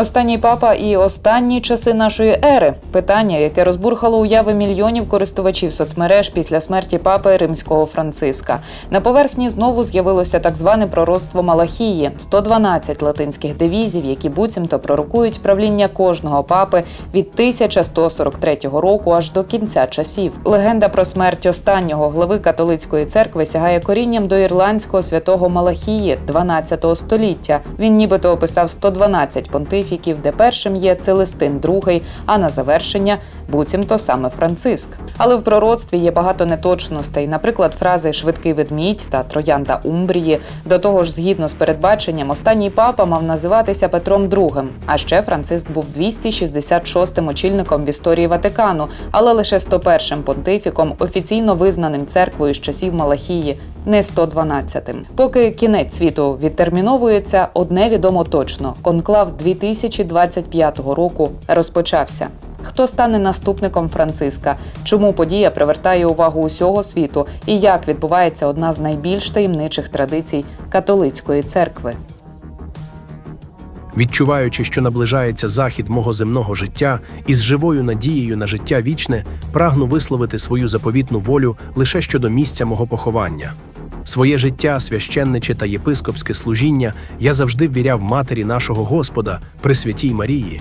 Останній папа і останні часи нашої ери питання, яке розбурхало уяви мільйонів користувачів соцмереж після смерті папи римського Франциска. На поверхні знову з'явилося так зване пророцтво Малахії 112 латинських девізів, які буцімто пророкують правління кожного папи від 1143 року аж до кінця часів. Легенда про смерть останнього глави католицької церкви сягає корінням до ірландського святого Малахії 12 століття. Він нібито описав 112 понтифіків, де першим є Целестин II, а на завершення буцімто саме Франциск. Але в пророцтві є багато неточностей, наприклад, фрази швидкий ведмідь та троянда Умбрії. До того ж, згідно з передбаченням, останній папа мав називатися Петром II. А ще Франциск був 266-м очільником в історії Ватикану, але лише 101-м понтифіком, офіційно визнаним церквою з часів Малахії, не 112-тим. Поки кінець світу відтерміновується, одне відомо точно: конклав 2025 року розпочався. Хто стане наступником Франциска? Чому подія привертає увагу усього світу? І як відбувається одна з найбільш таємничих традицій католицької церкви? Відчуваючи, що наближається захід мого земного життя, і з живою надією на життя вічне, прагну висловити свою заповітну волю лише щодо місця мого поховання. Своє життя, священниче та єпископське служіння я завжди ввіряв матері нашого Господа, Пресвятій Марії.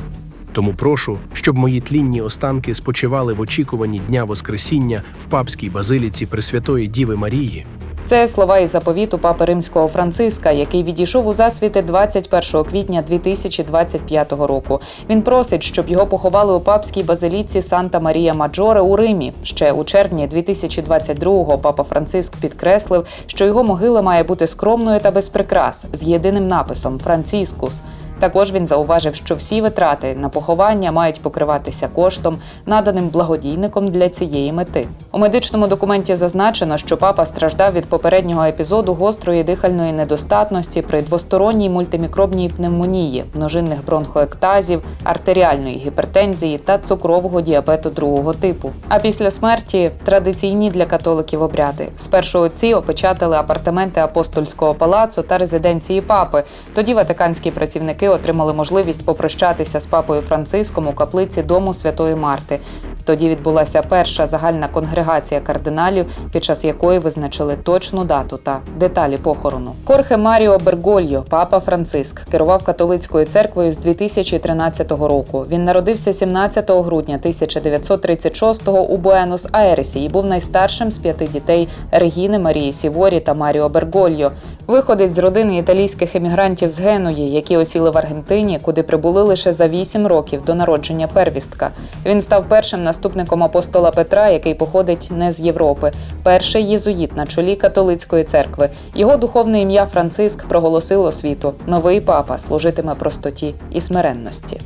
Тому прошу, щоб мої тлінні останки спочивали в очікуванні Дня Воскресіння в папській базиліці Пресвятої Діви Марії. Це слова із заповіту папи римського Франциска, який відійшов у засвіти 21 квітня 2025 року. Він просить, щоб його поховали у папській базиліці Санта Марія Маджоре у Римі. Ще у червні 2022-го папа Франциск підкреслив, що його могила має бути скромною та без прикрас з єдиним написом Францискус. Також він зауважив, що всі витрати на поховання мають покриватися коштом, наданим благодійником для цієї мети. У медичному документі зазначено, що папа страждав від попереднього епізоду гострої дихальної недостатності при двосторонній мультимікробній пневмонії, множинних бронхоектазів, артеріальної гіпертензії та цукрового діабету другого типу. А після смерті традиційні для католиків обряди. Спершу отці опечатали апартаменти апостольського палацу та резиденції папи. Тоді ватиканські працівники отримали можливість попрощатися з папою Франциском у каплиці дому Святої Марти. Тоді відбулася перша загальна конгрегація кардиналів, під час якої визначили точну дату та деталі похорону. Корхе Маріо Бергольо, папа Франциск, керував католицькою церквою з 2013 року. Він народився 17 грудня 1936-го у Буенос-Айресі і був найстаршим з п'яти дітей Регіни Марії Сіворі та Маріо Бергольо. Виходить з родини італійських емігрантів з Генуї, які осіли в Аргентині, куди прибули лише за 8 років до народження первістка. Він став першим наступником апостола Петра, який походить не з Європи, перший єзуїт на чолі католицької церкви. Його духовне ім'я Франциск проголосило світу. Новий папа служитиме простоті і смиренності.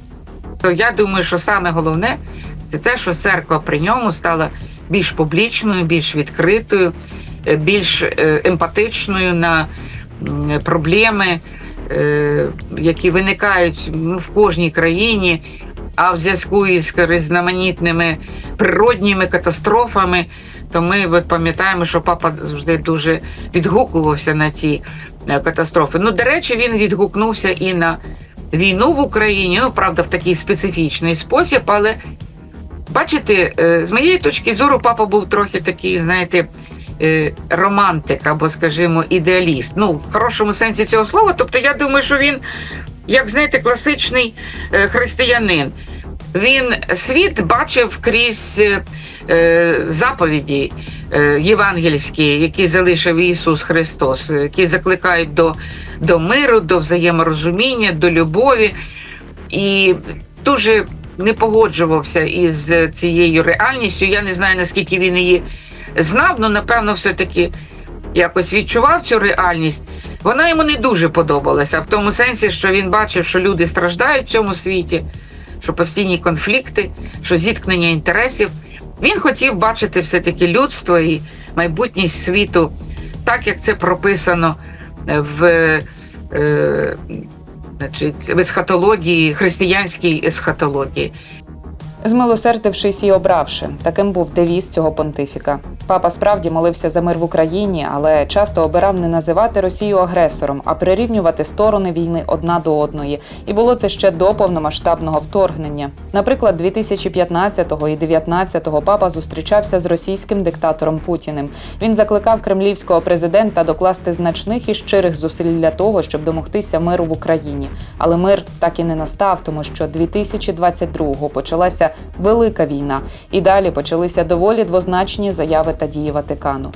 Я думаю, що саме головне це те, що церква при ньому стала більш публічною, більш відкритою, більш е, емпатичною на проблеми, е, які виникають ну, в кожній країні. А в зв'язку із різноманітними природніми катастрофами, то ми от пам'ятаємо, що папа завжди дуже відгукувався на ці е, катастрофи. Ну, до речі, він відгукнувся і на війну в Україні, ну правда, в такий специфічний спосіб, але бачите, е, з моєї точки зору, папа був трохи такий, знаєте, е, романтик або, скажімо, ідеаліст. Ну, в хорошому сенсі цього слова. Тобто, я думаю, що він, як знаєте, класичний е, християнин. Він світ бачив крізь е, е, заповіді е, євангельські, які залишив Ісус Христос, е, які закликають до, до миру, до взаєморозуміння, до любові. І дуже не погоджувався із цією реальністю. Я не знаю, наскільки він її знав, але напевно, все-таки якось відчував цю реальність. Вона йому не дуже подобалася, в тому сенсі, що він бачив, що люди страждають в цьому світі, що постійні конфлікти, що зіткнення інтересів. Він хотів бачити все-таки людство і майбутність світу, так як це прописано в, е, значить, в есхатології, християнській есхатології. Змилосердившись і обравши, таким був девіз цього понтифіка. Папа справді молився за мир в Україні, але часто обирав не називати Росію агресором, а прирівнювати сторони війни одна до одної. І було це ще до повномасштабного вторгнення. Наприклад, 2015 і 2019 папа зустрічався з російським диктатором Путіним. Він закликав кремлівського президента докласти значних і щирих зусиль для того, щоб домогтися миру в Україні. Але мир так і не настав, тому що 2022-го почалася велика війна, і далі почалися доволі двозначні заяви та дії Ватикану.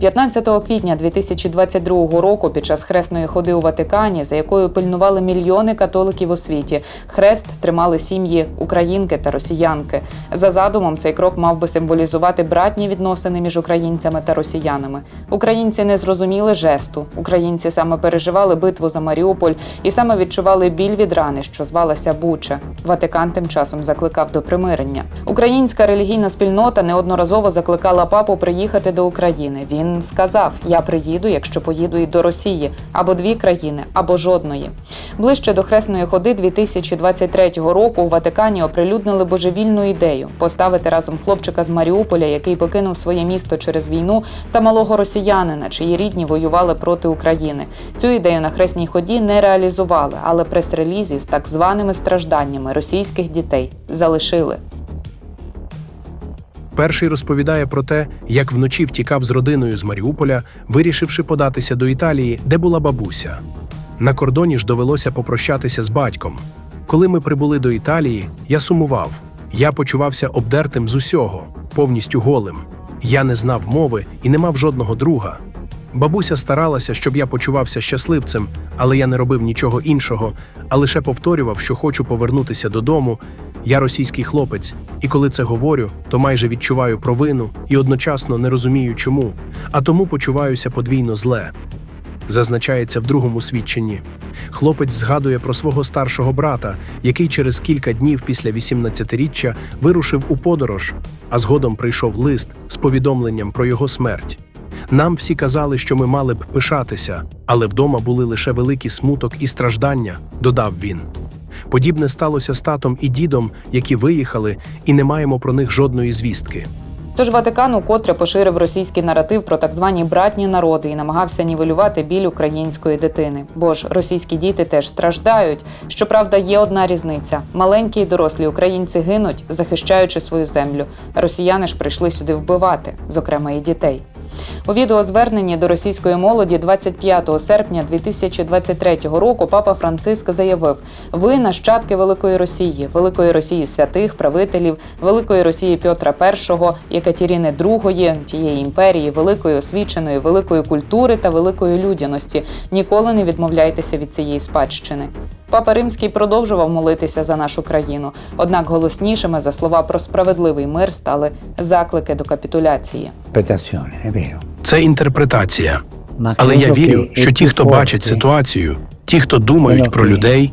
15 квітня 2022 року, під час хресної ходи у Ватикані, за якою пильнували мільйони католиків у світі, хрест тримали сім'ї українки та росіянки. За задумом, цей крок мав би символізувати братні відносини між українцями та росіянами. Українці не зрозуміли жесту. Українці саме переживали битву за Маріуполь і саме відчували біль від рани, що звалася Буча. Ватикан тим часом закликав до примирення. Українська релігійна спільнота неодноразово закликала папу приїхати до України. Він сказав: Я приїду, якщо поїду і до Росії, або дві країни, або жодної. Ближче до хресної ходи 2023 року у Ватикані оприлюднили божевільну ідею поставити разом хлопчика з Маріуполя, який покинув своє місто через війну, та малого росіянина, чиї рідні воювали проти України. Цю ідею на хресній ході не реалізували, але прес-релізі з так званими стражданнями російських дітей залишили. Перший розповідає про те, як вночі втікав з родиною з Маріуполя, вирішивши податися до Італії, де була бабуся. На кордоні ж довелося попрощатися з батьком. Коли ми прибули до Італії, я сумував. Я почувався обдертим з усього, повністю голим. Я не знав мови і не мав жодного друга. Бабуся старалася, щоб я почувався щасливцем, але я не робив нічого іншого, а лише повторював, що хочу повернутися додому. Я російський хлопець, і коли це говорю, то майже відчуваю провину і одночасно не розумію чому, а тому почуваюся подвійно зле. Зазначається в другому свідченні. Хлопець згадує про свого старшого брата, який через кілька днів після 18-річчя вирушив у подорож, а згодом прийшов лист з повідомленням про його смерть. Нам всі казали, що ми мали б пишатися, але вдома були лише великий смуток і страждання, додав він. Подібне сталося з татом і дідом, які виїхали, і не маємо про них жодної звістки. Тож Ватикан укотре поширив російський наратив про так звані братні народи і намагався нівелювати біль української дитини. Бо ж російські діти теж страждають. Щоправда, є одна різниця: маленькі й дорослі українці гинуть, захищаючи свою землю. Росіяни ж прийшли сюди вбивати, зокрема і дітей. У відеозверненні до російської молоді 25 серпня 2023 року папа Франциск заявив: ви нащадки Великої Росії, Великої Росії святих, правителів, Великої Росії Петра І, Екатерини II, тієї імперії, великої освіченої, великої культури та великої людяності. Ніколи не відмовляйтеся від цієї спадщини. Папа Римський продовжував молитися за нашу країну. Однак голоснішими за слова про справедливий мир стали заклики до капітуляції. Це інтерпретація. Але я вірю, що ті, хто бачать ситуацію, ті, хто думають про людей,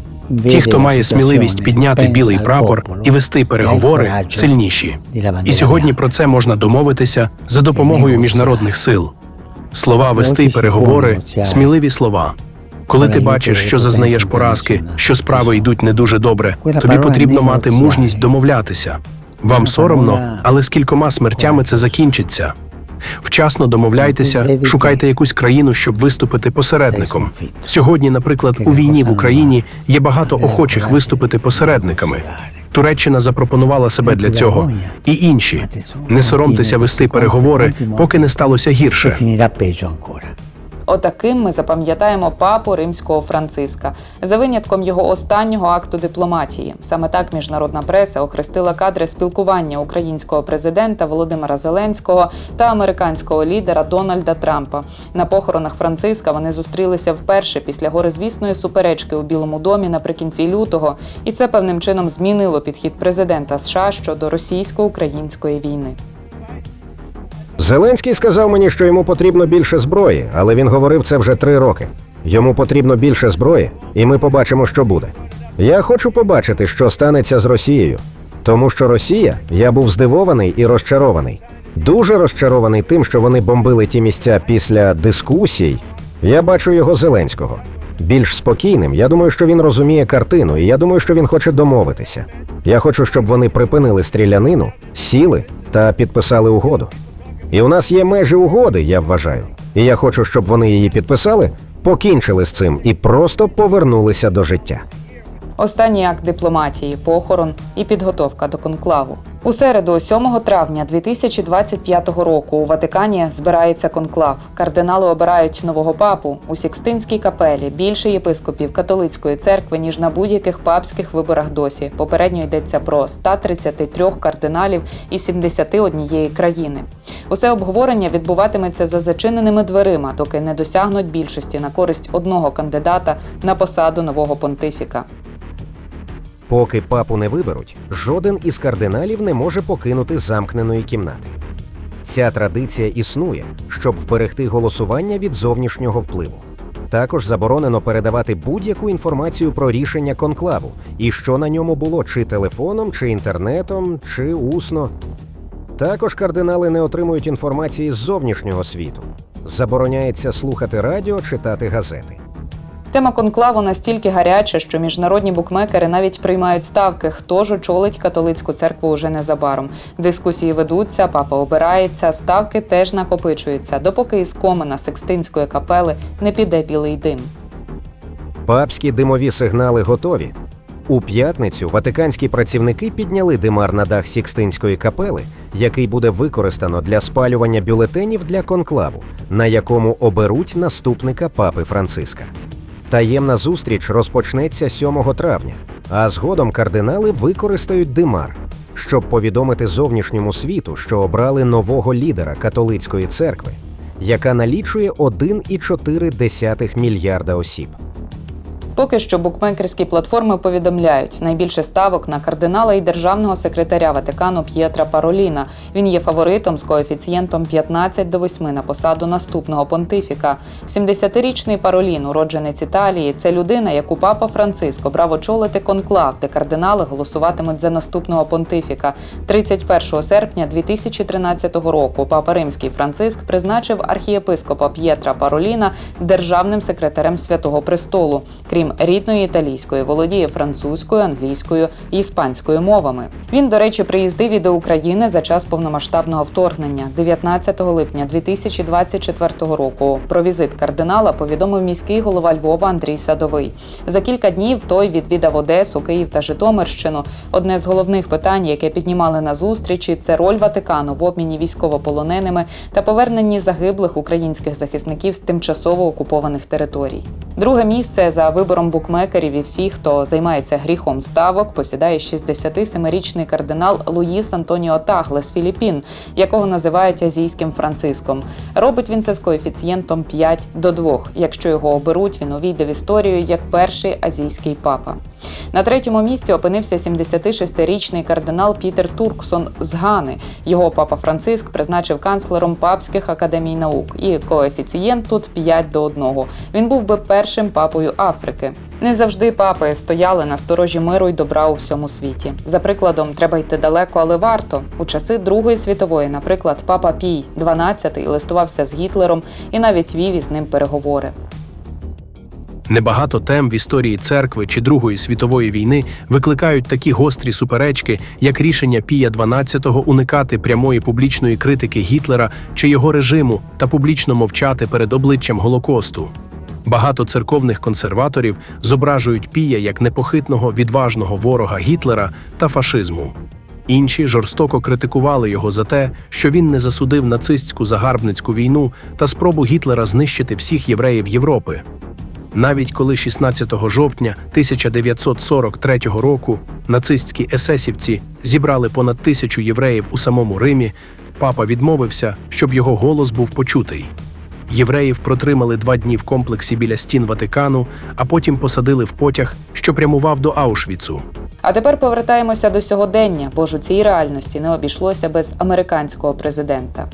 ті, хто має сміливість підняти білий прапор і вести переговори, сильніші. І сьогодні про це можна домовитися за допомогою міжнародних сил. Слова вести переговори сміливі слова. Коли ти бачиш, що зазнаєш поразки, що справи йдуть не дуже добре, тобі потрібно мати мужність домовлятися. Вам соромно, але з кількома смертями це закінчиться. Вчасно домовляйтеся, шукайте якусь країну, щоб виступити посередником. Сьогодні, наприклад, у війні в Україні є багато охочих виступити посередниками. Туреччина запропонувала себе для цього, і інші. Не соромтеся вести переговори, поки не сталося гірше. Отаким ми запам'ятаємо папу римського Франциска за винятком його останнього акту дипломатії. Саме так міжнародна преса охрестила кадри спілкування українського президента Володимира Зеленського та американського лідера Дональда Трампа. На похоронах Франциска вони зустрілися вперше після горизвісної суперечки у Білому домі наприкінці лютого, і це певним чином змінило підхід президента США щодо російсько-української війни. Зеленський сказав мені, що йому потрібно більше зброї, але він говорив це вже три роки. Йому потрібно більше зброї, і ми побачимо, що буде. Я хочу побачити, що станеться з Росією. Тому що Росія, я був здивований і розчарований. Дуже розчарований тим, що вони бомбили ті місця після дискусій. Я бачу його Зеленського. більш спокійним, я думаю, що він розуміє картину, і я думаю, що він хоче домовитися. Я хочу, щоб вони припинили стрілянину, сіли та підписали угоду. І у нас є межі угоди, я вважаю. І я хочу, щоб вони її підписали, покінчили з цим і просто повернулися до життя. Останній акт дипломатії, похорон і підготовка до конклаву. У середу, 7 травня 2025 року, у Ватикані збирається конклав. Кардинали обирають нового папу у Сікстинській капелі. Більше єпископів католицької церкви ніж на будь-яких папських виборах досі. Попередньо йдеться про 133 кардиналів із 71 країни. Усе обговорення відбуватиметься за зачиненими дверима, доки не досягнуть більшості на користь одного кандидата на посаду нового понтифіка. Поки папу не виберуть, жоден із кардиналів не може покинути замкненої кімнати. Ця традиція існує, щоб вберегти голосування від зовнішнього впливу. Також заборонено передавати будь-яку інформацію про рішення конклаву і що на ньому було чи телефоном, чи інтернетом, чи усно. Також кардинали не отримують інформації з зовнішнього світу. Забороняється слухати радіо, читати газети. Тема конклаву настільки гаряча, що міжнародні букмекери навіть приймають ставки, хто ж очолить католицьку церкву уже незабаром. Дискусії ведуться, папа обирається, ставки теж накопичуються, допоки із комина Секстинської капели не піде білий дим. Папські димові сигнали готові. У п'ятницю ватиканські працівники підняли димар на дах Сікстинської капели, який буде використано для спалювання бюлетенів для конклаву, на якому оберуть наступника папи Франциска. Таємна зустріч розпочнеться 7 травня, а згодом кардинали використають димар, щоб повідомити зовнішньому світу, що обрали нового лідера католицької церкви, яка налічує 1,4 мільярда осіб. Поки що букмекерські платформи повідомляють найбільше ставок на кардинала і державного секретаря Ватикану П'єтра Пароліна. Він є фаворитом з коефіцієнтом 15 до 8 на посаду наступного понтифіка. 70-річний Паролін, уродженець Італії, це людина, яку папа Франциск обрав очолити конклав, де кардинали голосуватимуть за наступного понтифіка. 31 серпня 2013 року папа Римський Франциск призначив архієпископа П'єтра Пароліна державним секретарем Святого Престолу. Крім рідної італійської, володіє французькою, англійською і іспанською мовами. Він, до речі, приїздив і до України за час повномасштабного вторгнення 19 липня 2024 року. Про візит кардинала повідомив міський голова Львова Андрій Садовий. За кілька днів той відвідав Одесу, Київ та Житомирщину. Одне з головних питань, яке піднімали на зустрічі, це роль Ватикану в обміні військовополоненими та поверненні загиблих українських захисників з тимчасово окупованих територій. Друге місце за вибором букмекерів і всіх, хто займається гріхом ставок, посідає 67-річний кардинал Луїс Антоніо Тагле з Філіппін, якого називають азійським Франциском. Робить він це з коефіцієнтом 5 до 2. Якщо його оберуть, він увійде в історію як перший азійський папа. На третьому місці опинився 76-річний кардинал Пітер Турксон з Гани. Його папа Франциск призначив канцлером папських академій наук. І коефіцієнт тут 5 до 1. Він був би першим папою Африки. Не завжди папи стояли на сторожі миру й добра у всьому світі. За прикладом, треба йти далеко, але варто. У часи Другої світової, наприклад, папа Пій XII листувався з Гітлером і навіть вів із ним переговори. Небагато тем в історії церкви чи Другої світової війни викликають такі гострі суперечки, як рішення Пія XII уникати прямої публічної критики Гітлера чи його режиму та публічно мовчати перед обличчям Голокосту. Багато церковних консерваторів зображують Пія як непохитного відважного ворога Гітлера та фашизму. Інші жорстоко критикували його за те, що він не засудив нацистську загарбницьку війну та спробу Гітлера знищити всіх євреїв Європи. Навіть коли 16 жовтня 1943 року нацистські есесівці зібрали понад тисячу євреїв у самому Римі, папа відмовився, щоб його голос був почутий. Євреїв протримали два дні в комплексі біля стін Ватикану, а потім посадили в потяг, що прямував до Аушвіцу. А тепер повертаємося до сьогодення, бо ж у цій реальності не обійшлося без американського президента.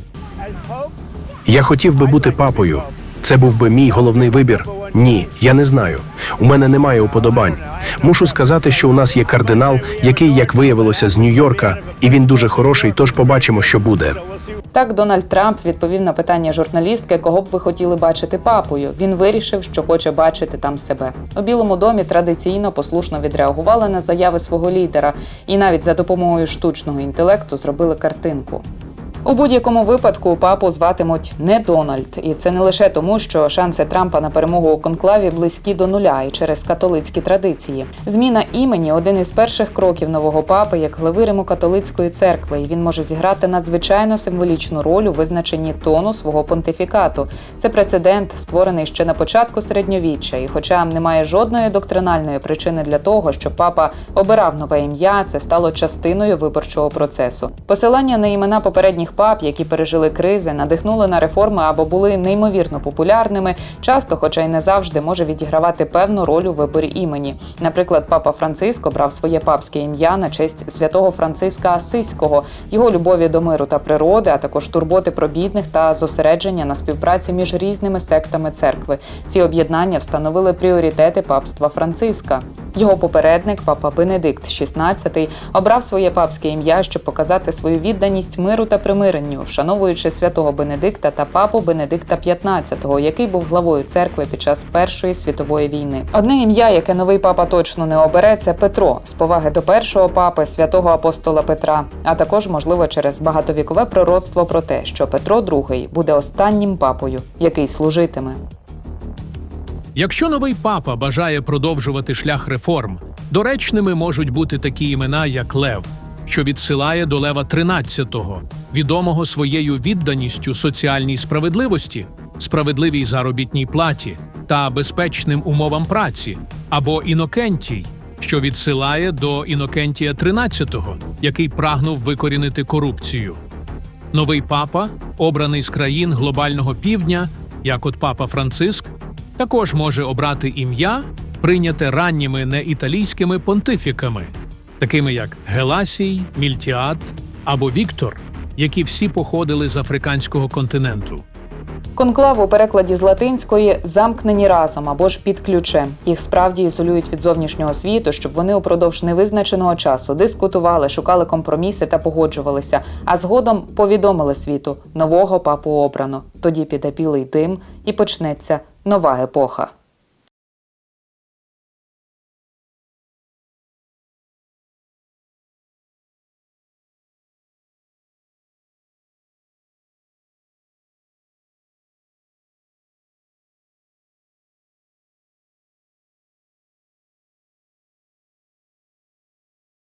Я хотів би бути папою. Це був би мій головний вибір. Ні, я не знаю. У мене немає уподобань. Мушу сказати, що у нас є кардинал, який, як виявилося, з Нью-Йорка, і він дуже хороший, тож побачимо, що буде. Так Дональд Трамп відповів на питання журналістки, кого б ви хотіли бачити папою. Він вирішив, що хоче бачити там себе. У Білому домі традиційно послушно відреагували на заяви свого лідера і навіть за допомогою штучного інтелекту зробили картинку. У будь-якому випадку папу зватимуть не Дональд, і це не лише тому, що шанси Трампа на перемогу у конклаві близькі до нуля і через католицькі традиції. Зміна імені один із перших кроків нового папи як глави Римо-католицької церкви, і він може зіграти надзвичайно символічну роль у визначенні тону свого понтифікату. Це прецедент, створений ще на початку середньовіччя. І, хоча немає жодної доктринальної причини для того, щоб папа обирав нове ім'я, це стало частиною виборчого процесу. Посилання на імена попередніх пап, які пережили кризи, надихнули на реформи або були неймовірно популярними, часто, хоча й не завжди, може відігравати певну роль у виборі імені. Наприклад, папа Франциско брав своє папське ім'я на честь святого Франциска Асиського, його любові до миру та природи, а також турботи про бідних та зосередження на співпраці між різними сектами церкви. Ці об'єднання встановили пріоритети папства Франциска. Його попередник, папа Бенедикт XVI, обрав своє папське ім'я, щоб показати свою відданість миру та примиренню, вшановуючи святого Бенедикта та папу Бенедикта XV, який був главою церкви під час Першої світової війни. Одне ім'я, яке новий папа точно не обере, це Петро з поваги до першого папи, святого апостола Петра, а також, можливо, через багатовікове пророцтво про те, що Петро II буде останнім папою, який служитиме. Якщо новий папа бажає продовжувати шлях реформ, доречними можуть бути такі імена, як Лев, що відсилає до Лева XIII, відомого своєю відданістю соціальній справедливості, справедливій заробітній платі та безпечним умовам праці, або Інокентій, що відсилає до Інокентія XIII, який прагнув викорінити корупцію. Новий папа, обраний з країн глобального півдня, як от папа Франциск, також може обрати ім'я, прийняте ранніми неіталійськими понтифіками, такими як Геласій, Мільтіад або Віктор, які всі походили з африканського континенту. Конклав у перекладі з латинської замкнені разом або ж під ключем. Їх справді ізолюють від зовнішнього світу, щоб вони упродовж невизначеного часу дискутували, шукали компроміси та погоджувалися, а згодом повідомили світу нового папу обрано. Тоді піде білий дим і почнеться нова епоха.